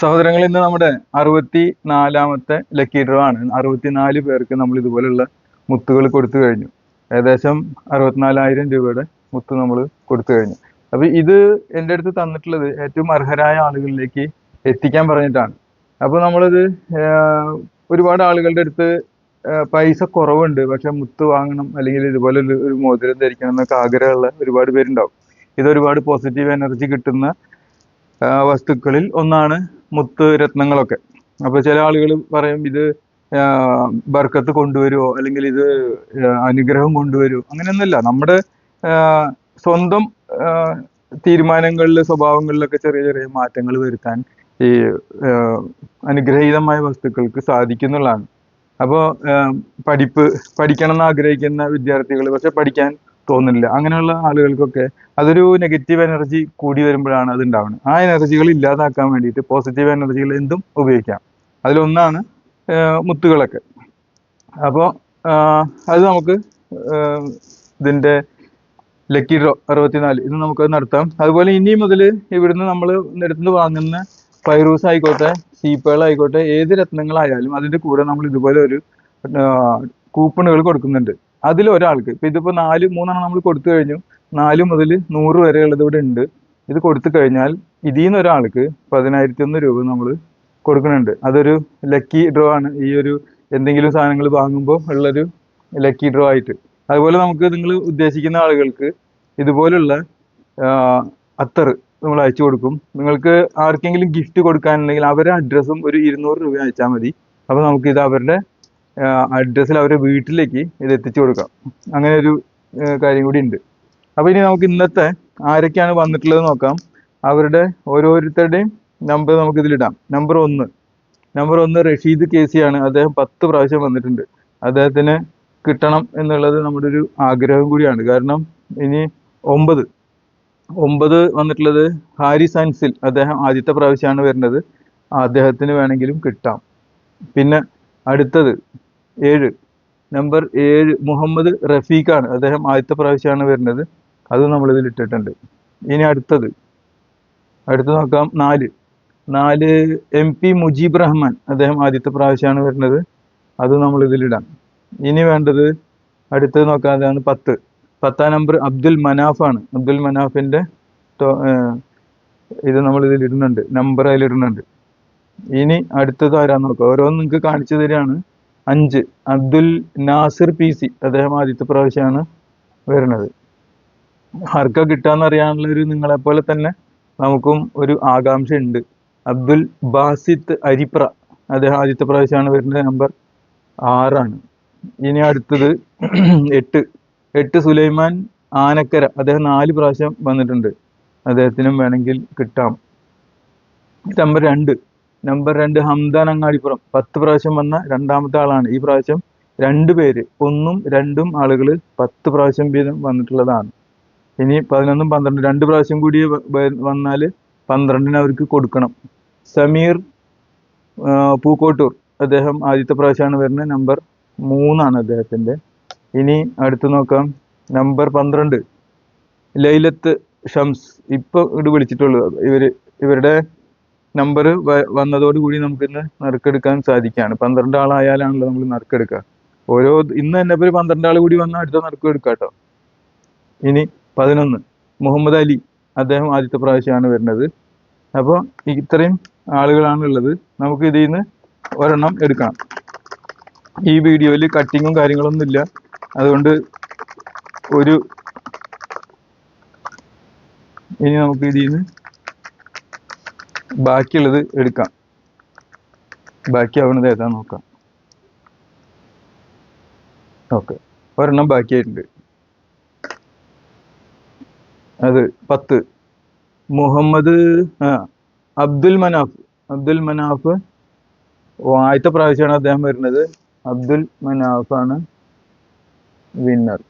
സഹോദരങ്ങൾ ഇന്ന് നമ്മുടെ അറുപത്തി നാലാമത്തെ ലക്കി ഡ്രോ ആണ്. അറുപത്തിനാല് പേർക്ക് നമ്മൾ ഇതുപോലുള്ള മുത്തുകൾ കൊടുത്തു കഴിഞ്ഞു. ഏകദേശം അറുപത്തിനാലായിരം രൂപയുടെ മുത്ത് നമ്മൾ കൊടുത്തു കഴിഞ്ഞു. അപ്പൊ ഇത് എന്റെ അടുത്ത് തന്നിട്ടുള്ളത് ഏറ്റവും അർഹരായ ആളുകളിലേക്ക് എത്തിക്കാൻ പറഞ്ഞിട്ടാണ്. അപ്പൊ നമ്മളിത് ഒരുപാട് ആളുകളുടെ അടുത്ത് പൈസ കുറവുണ്ട്. പക്ഷെ മുത്ത് വാങ്ങണം അല്ലെങ്കിൽ ഇതുപോലെ ഒരു മോതിരം ധരിക്കണം എന്നൊക്കെ ആഗ്രഹമുള്ള ഒരുപാട് പേരുണ്ടാവും. ഇത് ഒരുപാട് പോസിറ്റീവ് എനർജി കിട്ടുന്ന വസ്തുക്കളിൽ ഒന്നാണ് മുത്ത് രത്നങ്ങളൊക്കെ. അപ്പോൾ ചില ആളുകൾ പറയും ഇത് ബർക്കത്ത് കൊണ്ടുവരുമോ അല്ലെങ്കിൽ ഇത് അനുഗ്രഹം കൊണ്ടുവരുമോ അങ്ങനെയൊന്നുമില്ല. നമ്മുടെ സ്വന്തം തീരുമാനങ്ങളിൽ സ്വഭാവങ്ങളിലൊക്കെ ചെറിയ ചെറിയ മാറ്റങ്ങൾ വരുത്താൻ ഈ അനുഗ്രഹീതമായ വസ്തുക്കൾക്ക് സാധിക്കുന്നുള്ളതാണ്. അപ്പോൾ പഠിപ്പ് പഠിക്കണം എന്ന് ആഗ്രഹിക്കുന്ന വിദ്യാർത്ഥികൾ പക്ഷെ പഠിക്കാൻ തോന്നുന്നില്ല. അങ്ങനെയുള്ള ആളുകൾക്കൊക്കെ അതൊരു നെഗറ്റീവ് എനർജി കൂടി വരുമ്പോഴാണ് അത് ഉണ്ടാവുന്നത്. ആ എനർജികൾ ഇല്ലാതാക്കാൻ വേണ്ടിയിട്ട് പോസിറ്റീവ് എനർജികൾ എന്തും ഉപയോഗിക്കാം. അതിലൊന്നാണ് മുത്തുകളൊക്കെ. അപ്പോൾ അത് നമുക്ക് ഇതിന്റെ ലക്കി അറുപത്തിനാല് ഇത് നമുക്ക് നടത്താം. അതുപോലെ ഇനി മുതൽ ഇവിടുന്ന് നമ്മൾ നിരത്തുനിന്ന് വാങ്ങുന്ന പൈറൂസ് ആയിക്കോട്ടെ സീപ്പുകളായിക്കോട്ടെ ഏത് രത്നങ്ങളായാലും അതിന്റെ കൂടെ നമ്മൾ ഇതുപോലെ ഒരു കൂപ്പണുകൾ കൊടുക്കുന്നുണ്ട്. അതിൽ ഒരാൾക്ക്. ഇപ്പൊ ഇതിപ്പോ നാല് മൂന്നെണ്ണം നമ്മൾ കൊടുത്തു കഴിഞ്ഞു. നാല് മുതൽ നൂറ് വരെയുള്ളത് ഇവിടെ ഉണ്ട്. ഇത് കൊടുത്തു കഴിഞ്ഞാൽ ഇതിൽ നിന്ന് ഒരാൾക്ക് പതിനായിരത്തി ഒന്ന് രൂപ നമ്മൾ കൊടുക്കുന്നുണ്ട്. അതൊരു ലക്കി ഡ്രോ ആണ്. ഈ ഒരു എന്തെങ്കിലും സാധനങ്ങൾ വാങ്ങുമ്പോൾ ഉള്ളൊരു ലക്കി ഡ്രോ ആയിട്ട്. അതുപോലെ നമുക്ക് നിങ്ങൾ ഉദ്ദേശിക്കുന്ന ആളുകൾക്ക് ഇതുപോലുള്ള അത്തർ നമ്മൾ അയച്ചു കൊടുക്കും. നിങ്ങൾക്ക് ആർക്കെങ്കിലും ഗിഫ്റ്റ് കൊടുക്കാനുണ്ടെങ്കിൽ അവരുടെ അഡ്രസ്സും ഒരു ഇരുന്നൂറ് രൂപ അയച്ചാൽ മതി. അപ്പോൾ നമുക്ക് ഇത് അവരുടെ അഡ്രസ്സിൽ അവരുടെ വീട്ടിലേക്ക് ഇത് എത്തിച്ചു കൊടുക്കാം. അങ്ങനെ ഒരു കാര്യം കൂടി ഉണ്ട്. അപ്പോൾ ഇനി നമുക്ക് ഇന്നത്തെ ആരൊക്കെയാണ് വന്നിട്ടുള്ളത് നോക്കാം. അവരുടെ ഓരോരുത്തരുടെയും നമ്പർ നമുക്ക് ഇതിലിടാം നമ്പർ ഒന്ന്. നമ്പർ ഒന്ന് റഷീദ് കെ സി ആണ് അദ്ദേഹം പത്ത് പ്രാവശ്യം വന്നിട്ടുണ്ട്. അദ്ദേഹത്തിന് കിട്ടണം എന്നുള്ളത് നമ്മുടെ ഒരു ആഗ്രഹം കൂടിയാണ്. കാരണം ഇനി ഒമ്പത്. ഒമ്പത് വന്നിട്ടുള്ളത് ഹാരി സയൻസിൽ അദ്ദേഹം ആദ്യത്തെ പ്രാവശ്യമാണ് വരുന്നത്. അദ്ദേഹത്തിന് വേണമെങ്കിലും കിട്ടാം. പിന്നെ അടുത്തത്. ഏഴ്. നമ്പർ ഏഴ് മുഹമ്മദ് റഫീഖാണ്. അദ്ദേഹം ആദ്യത്തെ പ്രാവശ്യമാണ് വരുന്നത്. അത് നമ്മൾ ഇതിൽ ഇട്ടിട്ടുണ്ട്. ഇനി അടുത്തത്. അടുത്ത് നോക്കാം. നാല്. നാല് എം പി മുജീബ് റഹ്മാൻ അദ്ദേഹം ആദ്യത്തെ പ്രാവശ്യമാണ് വരുന്നത്. അത് നമ്മൾ ഇതിലിടാം ഇനി വേണ്ടത് അടുത്തത് നോക്കാം. അതാണ് പത്ത്. പത്താം നമ്പർ അബ്ദുൽ മനാഫാണ്. അബ്ദുൽ മനാഫിന്റെ ഇത് നമ്മൾ ഇതിൽ ഇടുന്നുണ്ട് നമ്പർ അതിലിടുന്നുണ്ട് ഇനി അടുത്തത് ആരാന്ന് നോക്കാം. ഓരോന്ന് നിങ്ങൾക്ക് കാണിച്ചു തരികയാണ്. അഞ്ച്. Abdul Nasir P C. അദ്ദേഹം ആദ്യത്തെ പ്രാവശ്യമാണ് വരുന്നത്. ആർക്കാ കിട്ടാന്ന് അറിയാനുള്ള ഒരു നിങ്ങളെ പോലെ തന്നെ നമുക്കും ഒരു ആകാംക്ഷ ഉണ്ട് അബ്ദുൽ ബാസിത്ത് അരിപ്ര. അദ്ദേഹം ആദ്യത്തെ പ്രാവശ്യമാണ് വരുന്നത്. നമ്പർ ആറാണ്. ഇനി അടുത്തത് എട്ട്. എട്ട് സുലൈമാൻ ആനക്കര. അദ്ദേഹം നാല് പ്രാവശ്യം വന്നിട്ടുണ്ട്. അദ്ദേഹത്തിനും വേണമെങ്കിൽ കിട്ടാം. നമ്പർ രണ്ട്. നമ്പർ രണ്ട് ഹംദാൻ അങ്ങാടിപ്പുറം. പത്ത് പ്രാവശ്യം വന്ന രണ്ടാമത്തെ ആളാണ്. ഈ പ്രാവശ്യം രണ്ട് പേര് ഒന്നും രണ്ടും ആളുകൾ പത്ത് പ്രാവശ്യം വീതം വന്നിട്ടുള്ളതാണ്. ഇനി പതിനൊന്നും പന്ത്രണ്ട് രണ്ട് പ്രാവശ്യം കൂടി വന്നാൽ പന്ത്രണ്ടിന് അവർക്ക് കൊടുക്കണം. സമീർ പൂക്കോട്ടൂർ അദ്ദേഹം ആദ്യത്തെ പ്രാവശ്യമാണ് വരുന്നത്. നമ്പർ മൂന്നാണ് അദ്ദേഹത്തിന്റെ. ഇനി അടുത്ത് നോക്കാം. നമ്പർ പന്ത്രണ്ട് ലൈലത്ത് ഷംസ്. ഇപ്പൊ ഇവിടെ വിളിച്ചിട്ടുള്ളൂ. ഇവർ ഇവരുടെ നമ്പർ വന്നതോടുകൂടി നമുക്ക് ഇന്ന് നറുക്കെടുക്കാൻ സാധിക്കുകയാണ്. പന്ത്രണ്ട് ആളായാലാണല്ലോ നമ്മൾ നറുക്കെടുക്കുക. ഓരോ ഇന്ന് തന്നെ ഒരു പന്ത്രണ്ട് ആൾ കൂടി വന്നാൽ അടുത്ത നറുക്ക് എടുക്കാം കേട്ടോ ഇനി പതിനൊന്ന്. മുഹമ്മദ് അലി അദ്ദേഹം ആദ്യത്തെ പ്രാവശ്യമാണ് വരുന്നത്. അപ്പോൾ ഇത്രയും ആളുകളാണ് ഉള്ളത് നമുക്ക് ഇതിൽ നിന്ന് ഒരെണ്ണം എടുക്കണം. ഈ വീഡിയോയിൽ കട്ടിങ്ങും കാര്യങ്ങളൊന്നും ഇല്ല. അതുകൊണ്ട് ഒരു ഇനി നമുക്ക് ഇതിൽ നിന്ന് ബാക്കിയുള്ളത് എടുക്കാം. ബാക്കി ആവുന്നത് ഏതാ നോക്കാം. ഓക്കെ. ഒരെണ്ണം ബാക്കിയായിട്ടുണ്ട്. അത് പത്ത്. മുഹമ്മദ് അബ്ദുൽ മനാഫ്. അബ്ദുൽ മനാഫ് ആദ്യത്തെ പ്രാവശ്യമാണ് അദ്ദേഹം വരുന്നത്. അബ്ദുൽ മനാഫാണ് വിന്നർ